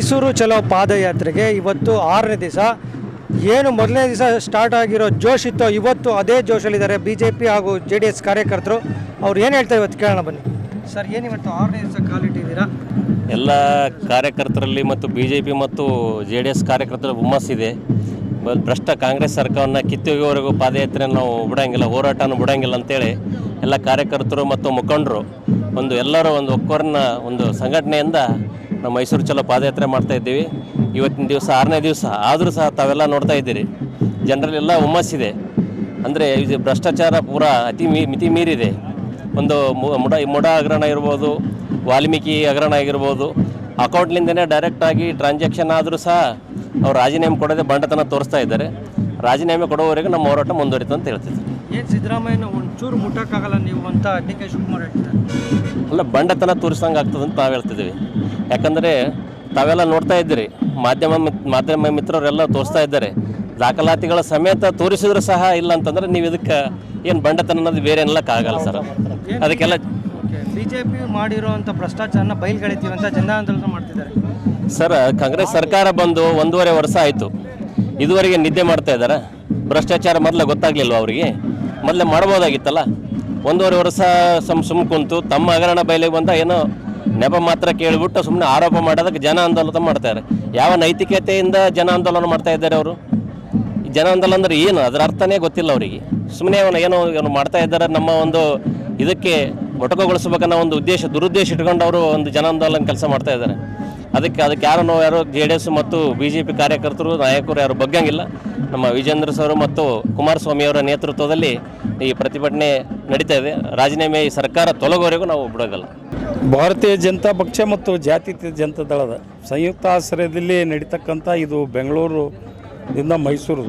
ಮೈಸೂರು ಚಲೋ ಪಾದಯಾತ್ರೆಗೆ ಇವತ್ತು ಆರನೇ ದಿವಸ. ಏನು ಮೊದಲನೇ ದಿವಸ ಸ್ಟಾರ್ಟ್ ಆಗಿರೋ ಜೋಶ್ ಇತ್ತೋ, ಇವತ್ತು ಅದೇ ಜೋಶಲ್ಲಿದ್ದಾರೆ ಬಿ ಜೆ ಪಿ ಹಾಗೂ ಜೆ ಡಿ ಎಸ್ ಕಾರ್ಯಕರ್ತರು. ಅವ್ರು ಏನು ಹೇಳ್ತಾರೆ ಇವತ್ತು ಕೇಳೋಣ ಬನ್ನಿ. ಸರ್, ಏನು ಇವತ್ತು ಆರನೇ ದಿವಸ ಕಾಲಿಟ್ಟಿದ್ದೀರಾ ಎಲ್ಲ ಕಾರ್ಯಕರ್ತರಲ್ಲಿ ಮತ್ತು ಬಿ ಜೆ ಪಿ ಮತ್ತು ಜೆ ಡಿ ಎಸ್ ಕಾರ್ಯಕರ್ತರ ಹುಮ್ಮಸ್ಸಿದೆ ಭ್ರಷ್ಟ ಕಾಂಗ್ರೆಸ್ ಸರ್ಕಾರವನ್ನು ಕಿತ್ತೊಗೆಯವರೆಗೂ ಪಾದಯಾತ್ರೆ ನಾವು ಬಿಡೋಂಗಿಲ್ಲ ಹೋರಾಟನ ಬಿಡೋಂಗಿಲ್ಲ ಅಂತೇಳಿ ಎಲ್ಲ ಕಾರ್ಯಕರ್ತರು ಮತ್ತು ಮುಖಂಡರು ಒಂದು ಎಲ್ಲರೂ ಒಂದು ಒಕ್ಕೊರನ್ನ ಒಂದು ಸಂಘಟನೆಯಿಂದ ನಾವು ಮೈಸೂರು ಚಲೋ ಪಾದಯಾತ್ರೆ ಮಾಡ್ತಾ ಇದ್ದೀವಿ. ಇವತ್ತಿನ ದಿವಸ ಆರನೇ ದಿವಸ ಆದರೂ ಸಹ ತಾವೆಲ್ಲ ನೋಡ್ತಾ ಇದ್ದೀರಿ. ಜನರಲ್ಲೆಲ್ಲ ಹುಮ್ಮಸ್ಸಿದೆ ಅಂದರೆ ಇದು ಭ್ರಷ್ಟಾಚಾರ ಪೂರ ಅತಿ ಮೀ, ಮಿತಿ ಮೀರಿದೆ. ಒಂದು ಮುಡ ಮುಡ ಹಗರಣ ಇರ್ಬೋದು, ವಾಲ್ಮೀಕಿ ಹಗರಣ ಆಗಿರ್ಬೋದು, ಅಕೌಂಟ್ಲಿಂದನೇ ಡೈರೆಕ್ಟಾಗಿ ಟ್ರಾನ್ಸಾಕ್ಷನ್ ಆದರೂ ಸಹ ಅವ್ರು ರಾಜೀನಾಮೆ ಕೊಡೋದೇ ಬಂಡತನ ತೋರಿಸ್ತಾ ಇದ್ದಾರೆ. ರಾಜೀನಾಮೆ ಕೊಡೋವರೆಗೂ ನಮ್ಮ ಹೋರಾಟ ಮುಂದುವರಿತು ಅಂತ ಹೇಳ್ತಿದ್ರು ಏನು ಸಿದ್ದರಾಮಯ್ಯನ ಒಂಚೂರು ಮುಟ್ಟಕ್ಕಾಗಲ್ಲ ನೀವು ಅಂತ ಡಿ ಕೆ ಶಿವಕುಮಾರ್ ಹೇಳ್ತಾರೆ ಅಲ್ಲ ಬಂಡತನ ತೋರಿಸಂಗೆ ಆಗ್ತದೆ ಅಂತ ನಾವು ಹೇಳ್ತಿದ್ದೀವಿ. ಯಾಕಂದರೆ ತಾವೆಲ್ಲ ನೋಡ್ತಾ ಇದ್ದೀರಿ. ಮಾಧ್ಯಮ ಮಾಧ್ಯಮ ಮಿತ್ರರೆಲ್ಲ ತೋರಿಸ್ತಾ ಇದ್ದಾರೆ. ದಾಖಲಾತಿಗಳ ಸಮೇತ ತೋರಿಸಿದ್ರು ಸಹ ಇಲ್ಲ ಅಂತಂದ್ರೆ ನೀವು ಇದಕ್ಕೆ ಏನು ಬಂಡತನ ಅನ್ನೋದು ಬೇರೆ ಏನಲ್ಲಕ್ಕಾಗಲ್ಲ ಸರ್. ಅದಕ್ಕೆಲ್ಲ ಬಿ ಜೆ ಪಿ ಮಾಡಿರೋಂಥ ಭ್ರಷ್ಟಾಚಾರನ ಬಯಲ್ಗೆಳಿತೀವಿ ಅಂತ ಜನಾಂದೋಲನ ಮಾಡ್ತಿದ್ದಾರೆ. ಸರ್ ಕಾಂಗ್ರೆಸ್ ಸರ್ಕಾರ ಬಂದು ಒಂದೂವರೆ ವರ್ಷ ಆಯಿತು. ಇದುವರೆಗೆ ನಿದ್ದೆ ಮಾಡ್ತಾ ಇದ್ದಾರೆ? ಭ್ರಷ್ಟಾಚಾರ ಮೊದಲು ಗೊತ್ತಾಗ್ಲಿಲ್ವ ಅವರಿಗೆ? ಮೊದಲೇ ಮಾಡ್ಬೋದಾಗಿತ್ತಲ್ಲ ಒಂದೂವರೆ ವರ್ಷ ಸಮ್, ಸುಮ್ ಕುಂತು ತಮ್ಮ ಹಗರಣ ಬಯಲಿಗೆ ಬಂದ ಏನೋ ನೆಪ ಮಾತ್ರ ಕೇಳಿಬಿಟ್ಟು ಸುಮ್ಮನೆ ಆರೋಪ ಮಾಡೋದಕ್ಕೆ ಜನ ಆಂದೋಲನ ಮಾಡ್ತಾರೆ. ಯಾವ ನೈತಿಕತೆಯಿಂದ ಜನ ಆಂದೋಲನ ಮಾಡ್ತಾ ಇದ್ದಾರೆ ಅವರು? ಜನ ಆಂದೋಲನ ಅಂದ್ರೆ ಏನು? ಅದರ ಅರ್ಥನೇ ಗೊತ್ತಿಲ್ಲ ಅವರಿಗೆ. ಸುಮ್ಮನೆ ಅವನು ಏನೋ, ಏನು ಮಾಡ್ತಾ ಇದ್ದಾರೆ, ನಮ್ಮ ಒಂದು ಇದಕ್ಕೆ ಮೊಟಕುಗೊಳಿಸ್ಬೇಕನ್ನೋ ಒಂದು ಉದ್ದೇಶ, ದುರುದ್ದೇಶ ಇಟ್ಕೊಂಡು ಅವರು ಒಂದು ಜನ ಆಂದೋಲನ ಕೆಲಸ ಮಾಡ್ತಾ ಇದ್ದಾರೆ. ಅದಕ್ಕೆ ಅದಕ್ಕೆ ಯಾರು ನಾವು ಯಾರು ಜೆ ಡಿ ಎಸ್ ಮತ್ತು ಬಿ ಜೆ ಪಿ ಕಾರ್ಯಕರ್ತರು, ನಾಯಕರು ಯಾರು ಬಗ್ಗಂಗಿಲ್ಲ. ನಮ್ಮ ವಿಜೇಂದ್ರ ಸರ್ ಮತ್ತು ಕುಮಾರಸ್ವಾಮಿಯವರ ನೇತೃತ್ವದಲ್ಲಿ ಈ ಪ್ರತಿಭಟನೆ ನಡೀತಾ ಇದೆ. ರಾಜೀನಾಮೆ ಈ ಸರ್ಕಾರ ತೊಲಗೋವರೆಗೂ ನಾವು ಬಿಡೋದಲ್ಲ ಭಾರತೀಯ ಜನತಾ ಪಕ್ಷ ಮತ್ತು ಜಾತ್ಯತೀತ ಜನತಾ ದಳದ ಸಂಯುಕ್ತ ಆಶ್ರಯದಲ್ಲಿ ನಡೀತಕ್ಕಂಥ ಇದು ಬೆಂಗಳೂರುದಿಂದ ಮೈಸೂರು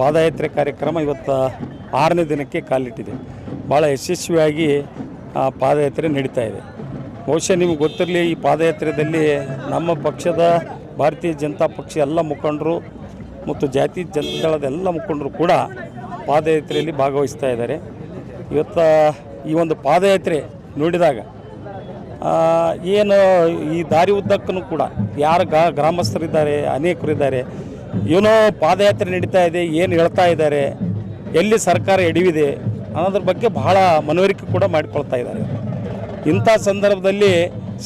ಪಾದಯಾತ್ರೆ ಕಾರ್ಯಕ್ರಮ ಇವತ್ತು ಆರನೇ ದಿನಕ್ಕೆ ಕಾಲಿಟ್ಟಿದೆ. ಭಾಳ ಯಶಸ್ವಿಯಾಗಿ ಪಾದಯಾತ್ರೆ ನಡೀತಾ ಇದೆ. ಬಹುಶಃ ನಿಮ್ಗೆ ಗೊತ್ತಿರಲಿ, ಈ ಪಾದಯಾತ್ರೆಯಲ್ಲಿ ನಮ್ಮ ಪಕ್ಷದ ಭಾರತೀಯ ಜನತಾ ಪಕ್ಷ ಎಲ್ಲ ಮುಖಂಡರು ಮತ್ತು ಜಾತಿ ಜನತಾ ದಳದ ಎಲ್ಲ ಮುಖಂಡರು ಕೂಡ ಪಾದಯಾತ್ರೆಯಲ್ಲಿ ಭಾಗವಹಿಸ್ತಾ ಇದ್ದಾರೆ. ಇವತ್ತು ಈ ಒಂದು ಪಾದಯಾತ್ರೆ ನೋಡಿದಾಗ ಏನು ಈ ದಾರಿ ಉದ್ದಕ್ಕೂ ಕೂಡ ಯಾರು ಗ್ರಾಮಸ್ಥರಿದ್ದಾರೆ, ಅನೇಕರಿದ್ದಾರೆ, ಏನೋ ಪಾದಯಾತ್ರೆ ನಡೀತಾ ಇದೆ, ಏನು ಹೇಳ್ತಾ ಇದ್ದಾರೆ, ಎಲ್ಲಿ ಸರ್ಕಾರ ಎಡವಿದೆ ಅನ್ನೋದ್ರ ಬಗ್ಗೆ ಬಹಳ ಮನವರಿಕೆ ಕೂಡ ಮಾಡಿಕೊಳ್ತಾ ಇದ್ದಾರೆ. ಇಂಥ ಸಂದರ್ಭದಲ್ಲಿ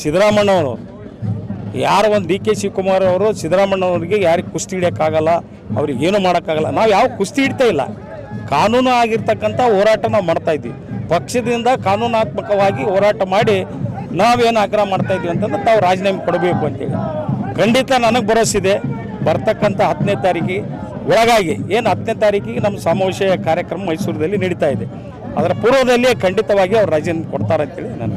ಸಿದ್ದರಾಮಣ್ಣವರು ಯಾರು ಒಂದು ಡಿ ಕೆ ಶಿವಕುಮಾರ್ ಅವರು ಸಿದ್ದರಾಮಣ್ಣವ್ರಿಗೆ ಯಾರಿಗೆ ಕುಸ್ತಿ ಹಿಡಿಯೋಕ್ಕಾಗಲ್ಲ, ಅವ್ರಿಗೆ ಏನೂ ಮಾಡೋಕ್ಕಾಗಲ್ಲ, ನಾವು ಯಾವ ಕುಸ್ತಿ ಹಿಡ್ತಾ ಇಲ್ಲ. ಕಾನೂನು ಆಗಿರ್ತಕ್ಕಂಥ ಹೋರಾಟ ನಾವು ಮಾಡ್ತಾ ಇದ್ವಿ ಪಕ್ಷದಿಂದ ಕಾನೂನಾತ್ಮಕವಾಗಿ ಹೋರಾಟ ಮಾಡಿ ನಾವೇನು ಆಗ್ರಹ ಮಾಡ್ತಾ ಇದ್ವಿ ಅಂತಂದ್ರೆ ತಾವು ರಾಜೀನಾಮೆ ಕೊಡಬೇಕು ಅಂತೇಳಿ. ಖಂಡಿತ ನನಗೆ ಭರೋಸಿದೆ ಬರ್ತಕ್ಕಂಥ ಹತ್ತನೇ ತಾರೀಕಿಗೆ ಒಳಗಾಗಿ, ಏನು ಹತ್ತನೇ ತಾರೀಕಿಗೆ ನಮ್ಮ ಸಮಾವೇಶ ಕಾರ್ಯಕ್ರಮ ಮೈಸೂರಿನಲ್ಲಿ ನಡೀತಾ ಇದೆ. ಅದರ ಪೂರ್ವದಲ್ಲಿ ಖಂಡಿತವಾಗಿ ಅವ್ರು ರಾಜೀನಾಮೆ ಕೊಡ್ತಾರೆ ಅಂತೇಳಿ ನನ್ನ